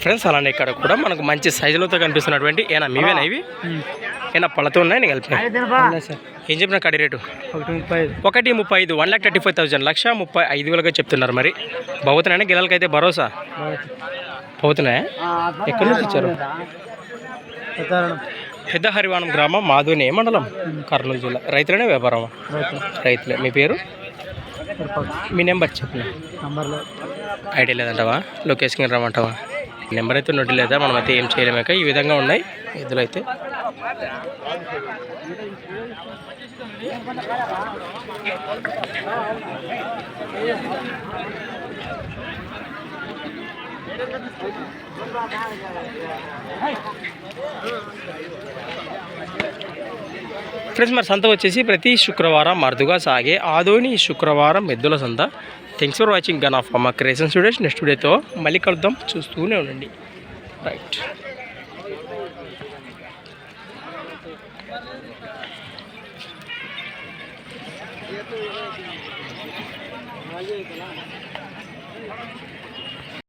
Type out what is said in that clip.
Friends అలానే ఇక్కడ కూడా మనకు మంచి సైజులతో కనిపిస్తున్నటువంటి ఏనా మీవేనా ఇవి? ఏనా పళ్ళతో ఉన్నాయి నేను కలిపి? ఏం చెప్పిన కడి రేటు? ఒకటి ముప్పై ఐదు. ఒకటి ముప్పై ఐదు one lakh thirty five thousand లక్ష ముప్పై ఐదు వేలుగా చెప్తున్నారు మరి? బహుతున్నాయా గిల్లలకైతే భరోసా. పోతున్నాయా? ఎక్కడి నుంచి ఇచ్చారు పెద్ద హరివాణం గ్రామం మాధుని మండలం కర్నూలు జిల్లా. రైతులనే వ్యాపారమా రైతులే. మీ పేరు? మీ నెంబర్ చెప్పిన నంబర్లో. ఐడియా లేదంటావా? లొకేషన్కి రమ్మంటావా? నెంబర్ అయితే నోటి లేదా? మనం అయితే ఏం చేయలేమాక ఈ విధంగా ఉన్నాయి. ఎద్దులు అయితే ఫ్రెండ్స్ మరి సంత వచ్చేసి ప్రతి శుక్రవారం అరుదుగా సాగే ఆదోని శుక్రవారం ఎద్దుల సంత. థ్యాంక్స్ ఫర్ వాచింగ్ గన్ ఆఫ్ మా క్రియేషన్ స్టూడెంట్స్ నెక్స్ట్ వీడియోతో మళ్ళీ కలుద్దాం. చూస్తూనే ఉండండి. రైట్